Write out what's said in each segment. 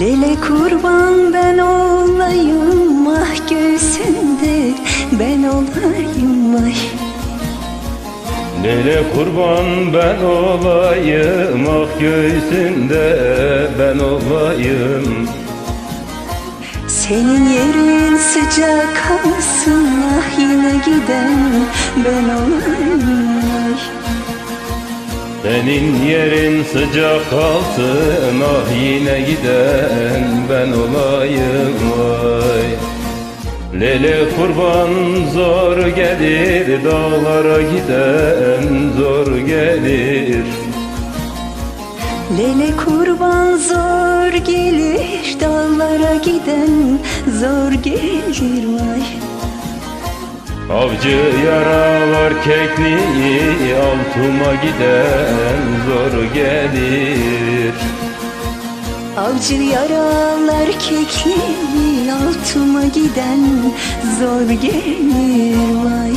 Lele kurban ben olayım ah göğsünde ben olayım vay Lele kurban ben olayım Ah göğsünde ben olayım. Senin yerin sıcak kalsın ah yine giden ben olayım Senin yerin sıcak kalsın Ah yine giden ben olayım vay Lele kurban zor gelir Dağlara giden zor gelir. Lele kurban zor gelir dağlara giden zor gelir vay Avcı yaralar kekliği Altıma giden zor gelir. Avcı yaralar kekliği altıma giden zor gelir vay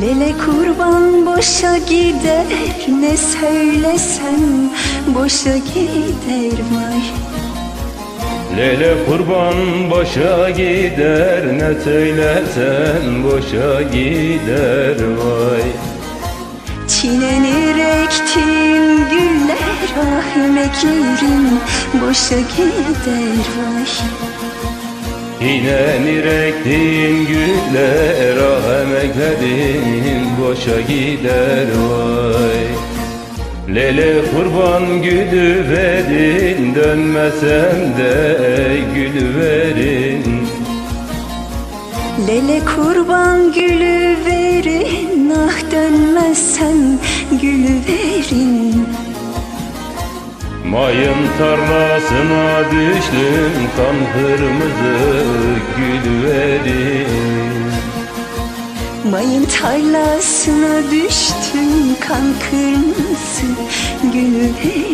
Lele kurban boşa gider ne söylesem boşa gider vay. Lele kurban boşa gider Ne söylesen boşa gider vay. Çiğnenir ektiğim güller ah emeklerim boşa gider vay İnenir ektiğin güller Ah emeklerin boşa gider vay. Lele kurban gülü verin Dönmesem de gülü verin. Lele kurban gülü verin ah dönmezsem gülü verin Mayın tarlasına düştüm Kan kırmızı gül verin Mayın tarlasına düştüm kan kırmızı verin